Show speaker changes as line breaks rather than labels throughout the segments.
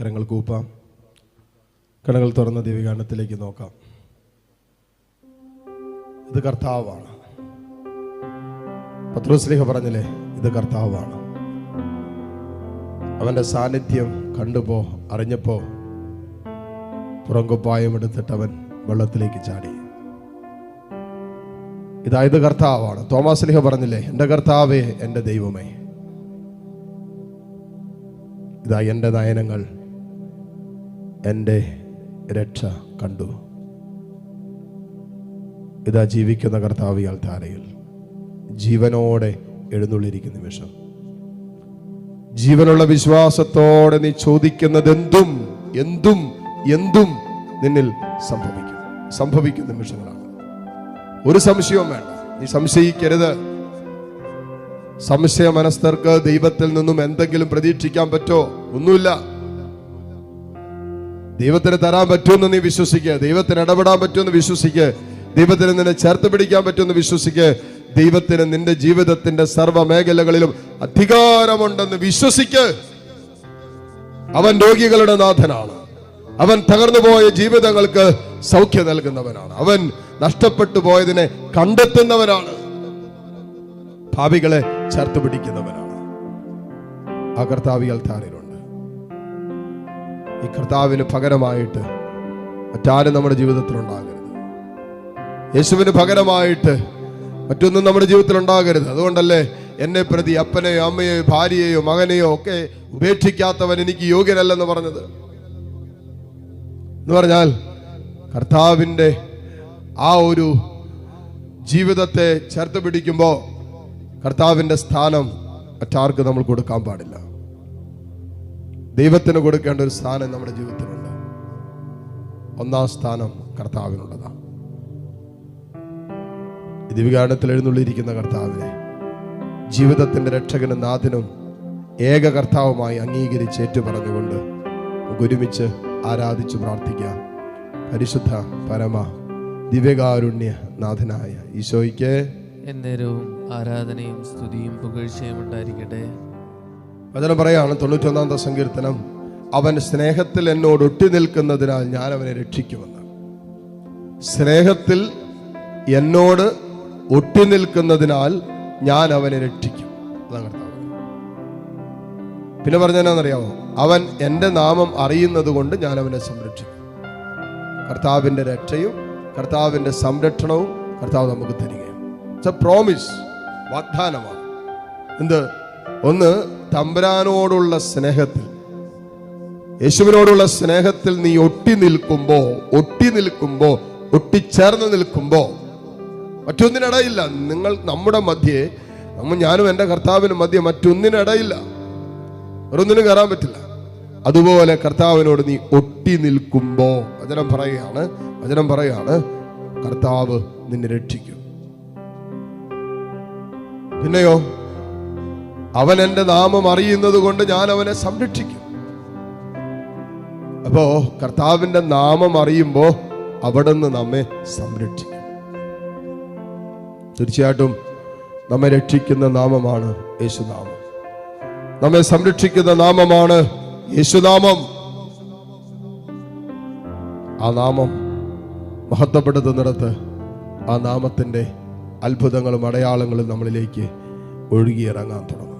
കരങ്ങൾ കൂപ്പാം. കരങ്ങൾ തുറന്ന ദിവ്യഗാനത്തിലേക്ക് നോക്കാം. ഇത് കർത്താവാണ്. പത്രോസ്ലിഹ പറഞ്ഞില്ലേ? ഇത് കർത്താവാണ്. അവന്റെ സാന്നിധ്യം കണ്ടുപോ അറിഞ്ഞപ്പോ പുറങ്കുപ്പായം എടുത്തിട്ട് അവൻ വെള്ളത്തിലേക്ക് ചാടി. ഇതായത് കർത്താവാണ്. തോമസ് ലിഹ പറഞ്ഞില്ലേ? എന്റെ കർത്താവേ എന്റെ ദൈവമേ. ഇതാ എന്റെ നയനങ്ങൾ എന്റെ രക്ഷ കണ്ടു. ഇതാ ജീവിക്കുന്ന കർത്താവ് ഇയാൾ താരയിൽ ജീവനോടെ എഴുന്നള്ളിരിക്കുന്ന നിമിഷം. ജീവനുള്ള വിശ്വാസത്തോടെ നീ ചോദിക്കുന്നത് എന്തും എന്തും എന്തും നിന്നിൽ സംഭവിക്കും. സംഭവിക്കുന്ന നിമിഷങ്ങളാണ്. ഒരു സംശയവും വേണ്ട. നീ സംശയിക്കരുത്. സംശയ മനസ്ഥർക്ക് ദൈവത്തിൽ നിന്നും എന്തെങ്കിലും പ്രതീക്ഷിക്കാൻ പറ്റോ? ഒന്നുമില്ല. ദൈവത്തിന് തരാൻ പറ്റുമെന്ന് നീ വിശ്വസിക്കുക ദൈവത്തിന് ഇടപെടാൻ പറ്റുമെന്ന് വിശ്വസിക്കുക ദൈവത്തിന് നിന്നെ ചേർത്ത് പിടിക്കാൻ പറ്റുമെന്ന് വിശ്വസിക്കുക ദൈവത്തിന് നിന്റെ ജീവിതത്തിന്റെ സർവ മേഖലകളിലും അധികാരമുണ്ടെന്ന് വിശ്വസിക്ക്. അവൻ രോഗികളുടെ നാഥനാണ്. അവൻ തകർന്നുപോയ ജീവിതങ്ങൾക്ക് സൗഖ്യം നൽകുന്നവനാണ്. അവൻ നഷ്ടപ്പെട്ടു പോയതിനെ കണ്ടെത്തുന്നവനാണ്. ഭാവികളെ ചേർത്ത് പിടിക്കുന്നവനാണ്. ആ കർത്താവികൾ താരനുണ്ട് ഈ കർത്താവിന് പകരമായിട്ട് മറ്റാരും നമ്മുടെ ജീവിതത്തിൽ ഉണ്ടാകരുത്. യേശുവിന് പകരമായിട്ട് മറ്റൊന്നും നമ്മുടെ ജീവിതത്തിൽ ഉണ്ടാകരുത്. അതുകൊണ്ടല്ലേ എന്നെ പ്രതി അപ്പനെയോ അമ്മയെയോ ഭാര്യയെയോ മകനെയോ ഒക്കെ ഉപേക്ഷിക്കാത്തവൻ എനിക്ക് യോഗ്യനല്ലെന്ന് പറഞ്ഞത്. എന്ന് പറഞ്ഞാൽ കർത്താവിന്റെ ആ ഒരു ജീവിതത്തെ ചേർത്ത് പിടിക്കുമ്പോൾ കർത്താവിന്റെ സ്ഥാനം മറ്റാർക്ക് നമ്മൾ കൊടുക്കാൻ പാടില്ല. ദൈവത്തിന് കൊടുക്കേണ്ട ഒരു സ്ഥാനം നമ്മുടെ ജീവിതത്തിലുണ്ട്. ഒന്നാം സ്ഥാനം കർത്താവിനുള്ളതാണ് ദിവ്യകാരണത്തിൽ എഴുന്നള്ളിയിരിക്കുന്ന കർത്താവിനെ ജീവിതത്തിന്റെ രക്ഷകനും നാഥനും ഏക കർത്താവുമായി അംഗീകരിച്ച് ഏറ്റുപറഞ്ഞുകൊണ്ട് ഒരുമിച്ച് ആരാധിച്ചു പ്രാർത്ഥിക്കാം. പരിശുദ്ധ പരമ ദിവ്യകാരുണ്യ നാഥനായ ഈശോയ്ക്ക്
എന്നേരവും ആരാധനയും സ്തുതിയും പുകഴ്ചയും ഉണ്ടായിരിക്കട്ടെ.
വചനം പറയാണ് തൊണ്ണൂറ്റൊന്നാമത്തെ സങ്കീർത്തനം അവൻ സ്നേഹത്തിൽ എന്നോട് ഒട്ടി നിൽക്കുന്നതിനാൽ ഞാൻ അവനെ രക്ഷിക്കുമെന്ന്. സ്നേഹത്തിൽ എന്നോട് ഒട്ടി നിൽക്കുന്നതിനാൽ ഞാൻ അവനെ രക്ഷിക്കും. പിന്നെ പറഞ്ഞാന്നറിയാമോ അവൻ എന്റെ നാമം അറിയുന്നത് കൊണ്ട് ഞാൻ അവനെ സംരക്ഷിക്കും. കർത്താവിന്റെ രക്ഷയും കർത്താവിന്റെ സംരക്ഷണവും കർത്താവ് നമുക്ക് തരികയും ഇറ്റ്സ് എ പ്രോമിസ് വാഗ്ദാനമാണ്. എന്ത്? ഒന്ന് തമ്പുരാനോടുള്ള സ്നേഹത്തിൽ യേശുവിനോടുള്ള സ്നേഹത്തിൽ നീ ഒട്ടി നിൽക്കുമ്പോ ഒട്ടി നിൽക്കുമ്പോ ഒട്ടിച്ചേർന്ന് നിൽക്കുമ്പോ മറ്റൊന്നിനിടയില്ല. നിങ്ങൾ നമ്മുടെ മധ്യേ നമ്മ ഞാനും എന്റെ കർത്താവിനും മധ്യ മറ്റൊന്നിനിടയില്ല. വേറൊന്നിനും കയറാൻ പറ്റില്ല. അതുപോലെ കർത്താവിനോട് നീ ഒട്ടി നിൽക്കുമ്പോ വചനം പറയുകയാണ് വചനം പറയുകയാണ് കർത്താവ് നിന്നെ രക്ഷിക്കും. പിന്നെയോ? അവൻ എന്റെ നാമം അറിയുന്നത് കൊണ്ട് ഞാൻ അവനെ സംരക്ഷിക്കും. അപ്പോ കർത്താവിന്റെ നാമം അറിയുമ്പോ അവിടുന്ന് നമ്മെ സംരക്ഷിക്കും. തീർച്ചയായിട്ടും നമ്മെ രക്ഷിക്കുന്ന നാമമാണ് യേശുനാമം. നമ്മെ സംരക്ഷിക്കുന്ന നാമമാണ് യേശുനാമം. ആ നാമം മഹത്വപ്പെടുത്തുന്നിടത്ത് ആ നാമത്തിന്റെ അത്ഭുതങ്ങളും അടയാളങ്ങളും നമ്മളിലേക്ക് ഒഴുകിയിറങ്ങാൻ തുടങ്ങും.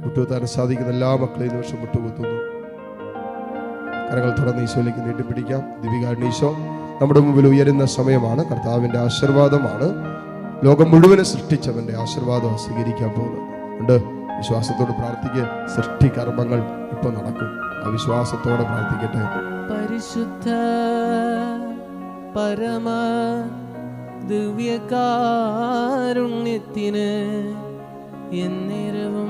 മുട്ടുകുത്താൻ സാധിക്കുന്ന എല്ലാ മക്കളെയും നിമിഷം മുട്ടുകുത്തുന്നു കരങ്ങൾ തുറന്ന് ഈശോയിലേക്ക് നീട്ടിപ്പിടിക്കാം. ദിവികാരൻ ഈശോ നമ്മുടെ മുമ്പിൽ ഉയരുന്ന സമയമാണ്. കർത്താവിന്റെ ആശീർവാദമാണ്. ലോകം മുഴുവനെ സൃഷ്ടിച്ചവന്റെ ആശീർവാദം സ്വീകരിക്കാൻ പോകുന്നത്. ഉണ്ട്. വിശ്വാസത്തോട് പ്രാർത്ഥിക്കുക സൃഷ്ടി കർമ്മങ്ങൾ ഇപ്പൊ നടക്കും. ആ വിശ്വാസത്തോടെ പ്രാർത്ഥിക്കട്ടെ.
പരിശുദ്ധ പരമ ദിവ്യകാരുണ്യത്തിന് എന്നേരവും